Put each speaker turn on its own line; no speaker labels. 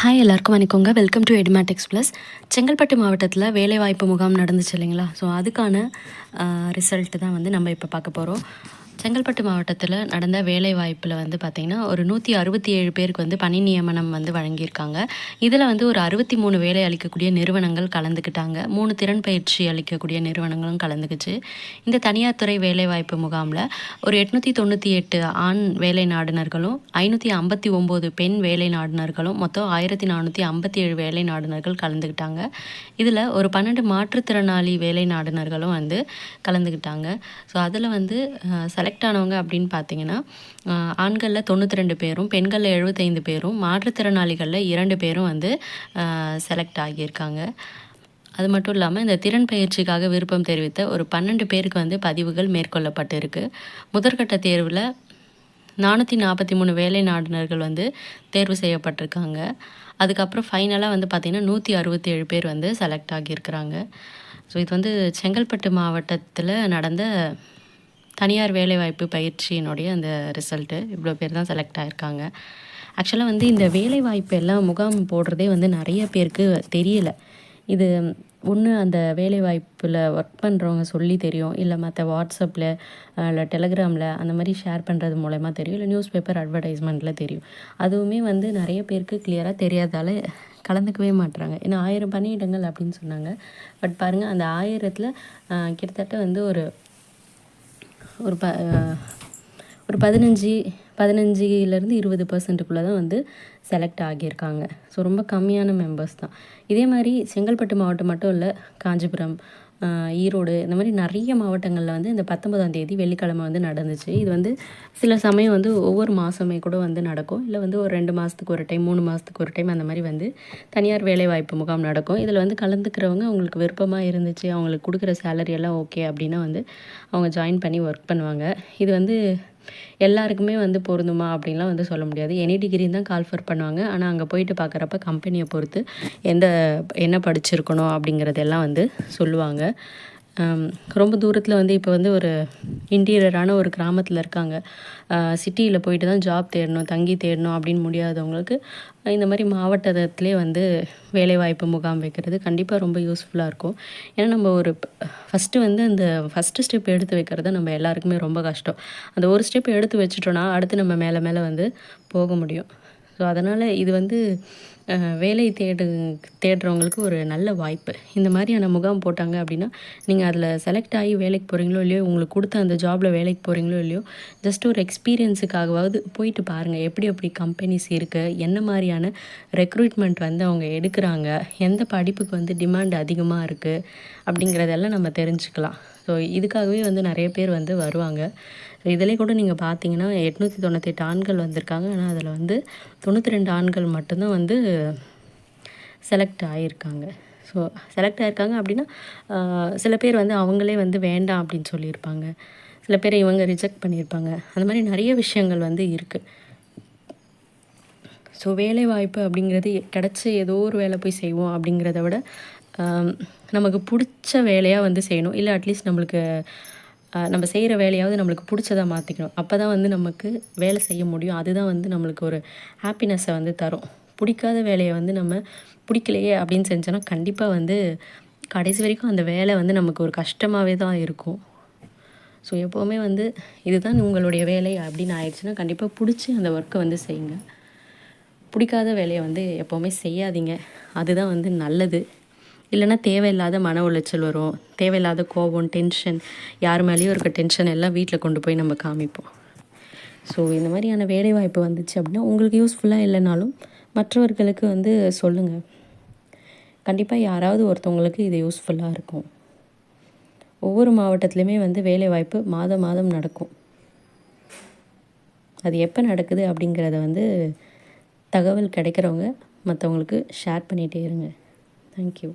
Hi எல்லாருக்கும் வணக்கங்க. Welcome to edumatics plus Chengalpattu மாவட்டத்தில் வேலைவாய்ப்பு முகாம் நடந்துச்சு இல்லைங்களா? ஸோ அதுக்கான ரிசல்ட்டு தான் வந்து நம்ம இப்போ பார்க்க போகிறோம் செங்கல்பட்டு மாவட்டத்தில் நடந்த வேலைவாய்ப்பில் வந்து பார்த்திங்கன்னா ஒரு நூற்றி அறுபத்தி ஏழு பேருக்கு வந்து பணி நியமனம் வந்து வழங்கியிருக்காங்க. இதில் வந்து ஒரு அறுபத்தி மூணு வேலை அளிக்கக்கூடிய நிறுவனங்கள் கலந்துக்கிட்டாங்க. மூணு திறன் பயிற்சி அளிக்கக்கூடிய நிறுவனங்களும் கலந்துக்குச்சு. இந்த தனியார் துறை வேலைவாய்ப்பு முகாமில் ஒரு எட்நூற்றி தொண்ணூற்றி எட்டு ஆண் வேலை நாடுனர்களும் ஐநூற்றி ஐம்பத்தி ஒம்பது பெண் வேலை நாடுனர்களும் மொத்தம் ஆயிரத்தி நானூற்றி ஐம்பத்தி ஏழு வேலை நாடுனர்கள் கலந்துக்கிட்டாங்க. இதில் ஒரு பன்னெண்டு மாற்றுத்திறனாளி வேலை நாடுனர்களும் வந்து கலந்துக்கிட்டாங்க. ஸோ அதில் வந்து செலக்ட் செலக்ட் ஆனவங்க அப்படின்னு பார்த்தீங்கன்னா ஆண்களில் தொண்ணூற்றி ரெண்டு பேரும் பெண்களில் எழுபத்தைந்து பேரும் மாற்றுத்திறனாளிகளில் இரண்டு பேரும் வந்து செலக்ட் ஆகியிருக்காங்க. அது மட்டும் இல்லாமல் இந்த திறன் பயிற்சிக்காக விருப்பம் தெரிவித்த ஒரு பன்னெண்டு பேருக்கு வந்து பதிவுகள் மேற்கொள்ளப்பட்டிருக்கு. முதற்கட்ட தேர்வில் நானூற்றி நாற்பத்தி மூணு வேலை நாடுனர்கள் வந்து தேர்வு செய்யப்பட்டிருக்காங்க. அதுக்கப்புறம் ஃபைனலாக வந்து பார்த்திங்கன்னா நூற்றி அறுபத்தி ஏழு பேர் வந்து செலக்ட் ஆகியிருக்கிறாங்க. ஸோ இது வந்து செங்கல்பட்டு மாவட்டத்தில் நடந்த தனியார் வேலைவாய்ப்பு பயிற்சியினுடைய அந்த ரிசல்ட்டு. இவ்வளோ பேர் தான் செலக்ட் ஆகிருக்காங்க ஆக்சுவலாக வந்து இந்த வேலைவாய்ப்பு எல்லாம் முகாம் போடுறதே வந்து நிறைய பேருக்கு தெரியலை. இது ஒன்று அந்த வேலைவாய்ப்பில் ஒர்க் பண்ணுறவங்க சொல்லி தெரியும். இல்லை மற்ற வாட்ஸ்அப்பில் இல்லை டெலகிராமில் அந்த மாதிரி ஷேர் பண்ணுறது மூலயமா தெரியும். இல்லை நியூஸ் பேப்பர் அட்வர்டைஸ்மெண்ட்டில் தெரியும். அதுவுமே வந்து நிறைய பேருக்கு கிளியராக தெரியாதால கலந்துக்கவே மாட்டுறாங்க ஏன்னா ஆயிரம் பணியிடங்கள் அப்படின்னு சொன்னாங்க. பட் பாருங்கள் அந்த ஆயிரத்தில் கிட்டத்தட்ட வந்து ஒரு ஒரு ப ஒரு பதினஞ்சு பதினஞ்சுலேருந்து இருபது பர்சன்ட்டுக்குள்ளே தான் வந்து செலக்ட் ஆகியிருக்காங்க. ஸோ ரொம்ப கம்மியான மெம்பர்ஸ் தான். இதே மாதிரி செங்கல்பட்டு மாவட்டம் மட்டும் இல்லை காஞ்சிபுரம் ஈரோடு இந்த மாதிரி நிறைய மாவட்டங்களில் வந்து இந்த பத்தொன்பதாம் தேதி வெள்ளிக்கிழமை வந்து நடந்துச்சு. இது வந்து சில சமயம் வந்து ஒவ்வொரு மாதமே கூட வந்து நடக்கும். இல்லை வந்து ஒரு ரெண்டு மாதத்துக்கு ஒரு டைம் மூணு மாதத்துக்கு ஒரு டைம் அந்த மாதிரி வந்து தனியார் வேலைவாய்ப்பு முகாம் நடக்கும். இதில் வந்து கலந்துக்கிறவங்க அவங்களுக்கு விருப்பமாக இருந்துச்சு அவங்களுக்கு கொடுக்குற சேலரி எல்லாம் ஓகே அப்படின்னா வந்து அவங்க ஜாயின் பண்ணி ஒர்க் பண்ணுவாங்க. இது வந்து எல்லாருக்குமே வந்து பொருந்துமா அப்படின்லாம் வந்து சொல்ல முடியாது. எனி டிகிரின்னு தான் கால்ஃபர் பண்ணுவாங்க. ஆனால் அங்கே போயிட்டு பார்க்குறப்ப கம்பெனியை பொறுத்து எந்த என்ன படிச்சிருக்கணும் அப்படிங்கிறதெல்லாம் வந்து சொல்லுவாங்க. ரொம்ப தூரத்தில் வந்து இப்போ வந்து ஒரு இன்டீரியரான ஒரு கிராமத்தில் இருக்காங்க. சிட்டியில் போயிட்டு தான் ஜாப் தேடணும் தங்கி தேடணும் அப்படின்னு முடியாதவங்களுக்கு இந்த மாதிரி மாவட்டத்திலே வந்து வேலைவாய்ப்பு முகாம் வைக்கிறது கண்டிப்பாக ரொம்ப யூஸ்ஃபுல்லாக இருக்கும். ஏன்னா நம்ம ஒரு ஃபஸ்ட்டு வந்து அந்த ஃபஸ்ட்டு ஸ்டெப் எடுத்து வைக்கிறது நம்ம எல்லாருக்குமே ரொம்ப கஷ்டம். அந்த ஒரு ஸ்டெப் எடுத்து வச்சுட்டோன்னா அடுத்து நம்ம மேலே மேலே வந்து போக முடியும். ஸோ அதனால் இது வந்து வேலை தேடு தேடுறவங்களுக்கு ஒரு நல்ல வாய்ப்பு. இந்த மாதிரியான முகாம் போட்டாங்க அப்படின்னா நீங்கள் அதில் செலக்ட் ஆகி வேலைக்கு போகிறீங்களோ இல்லையோ உங்களுக்கு கொடுத்த அந்த ஜாபில் வேலைக்கு போகிறீங்களோ இல்லையோ ஜஸ்ட் ஒரு எக்ஸ்பீரியன்ஸுக்காகவாவது போயிட்டு பாருங்கள் எப்படி எப்படி கம்பெனிஸ் இருக்குது என்ன மாதிரியான ரெக்ரூட்மெண்ட் வந்து அவங்க எடுக்கிறாங்க எந்த படிப்புக்கு வந்து டிமாண்ட் அதிகமாக இருக்குது அப்படிங்கிறதெல்லாம் நம்ம தெரிஞ்சுக்கலாம். ஸோ இதுக்காகவே வந்து நிறைய பேர் வந்து வருவாங்க. ஸோ இதிலே கூட நீங்கள் பார்த்தீங்கன்னா எட்நூற்றி தொண்ணூற்றி எட்டு ஆண்கள் வந்திருக்காங்க. ஆனால் அதில் வந்து தொண்ணூற்றி ரெண்டு ஆண்கள் மட்டும்தான் வந்து செலக்ட் ஆகியிருக்காங்க ஸோ செலக்ட் ஆகிருக்காங்க அப்படின்னா சில பேர் வந்து அவங்களே வந்து வேண்டாம் அப்படின்னு சொல்லியிருப்பாங்க. சில பேர் இவங்க ரிஜெக்ட் பண்ணியிருப்பாங்க. அந்த மாதிரி நிறைய விஷயங்கள் வந்து இருக்குது ஸோ வேலை வாய்ப்பு அப்படிங்கிறது கிடச்சி ஏதோ ஒரு வேலை போய் செய்வோம் அப்படிங்கிறத விட நமக்கு பிடிச்ச வேலையாக வந்து செய்யணும். இல்லை அட்லீஸ்ட் நம்மளுக்கு நம்ம செய்கிற வேலையாவது நம்மளுக்கு பிடிச்சதாக மாற்றிக்கணும் அப்போ தான் வந்து நமக்கு வேலை செய்ய முடியும். அதுதான் வந்து நம்மளுக்கு ஒரு ஹாப்பினஸ்ஸை வந்து தரும். பிடிக்காத வேலையை வந்து நம்ம பிடிக்கலையே அப்படின்னு செஞ்சோன்னா கண்டிப்பாக வந்து கடைசி வரைக்கும் அந்த வேலை வந்து நமக்கு ஒரு கஷ்டமாகவே தான் இருக்கும். ஸோ எப்போவுமே வந்து இதுதான் உங்களுடைய வேலை அப்படின்னு ஆயிடுச்சுன்னா கண்டிப்பாக பிடிச்சி அந்த ஒர்க்கை வந்து செய்யுங்க. பிடிக்காத வேலையை வந்து எப்போவுமே செய்யாதீங்க. அதுதான் வந்து நல்லது. இல்லைன்னா தேவையில்லாத மன உளைச்சல் வரும். தேவையில்லாத கோபம் டென்ஷன் யார் மேலேயும் இருக்க டென்ஷன் எல்லாம் வீட்டில் கொண்டு போய் நம்ம காமிப்போம். ஸோ இந்த மாதிரியான வேலைவாய்ப்பு வந்துச்சு அப்படின்னா உங்களுக்கு யூஸ்ஃபுல்லாக இல்லைனாலும் மற்றவர்களுக்கு வந்து சொல்லுங்கள் கண்டிப்பாக யாராவது ஒருத்தவங்களுக்கு இது யூஸ்ஃபுல்லாக இருக்கும். ஒவ்வொரு மாவட்டத்துலேயுமே வந்து வேலைவாய்ப்பு மாதம் மாதம் நடக்கும். அது எப்போ நடக்குது அப்படிங்கிறத வந்து தகவல் கிடைக்கிறவங்க மற்றவங்களுக்கு ஷேர் பண்ணிகிட்டே இருங்க. தேங்க்யூ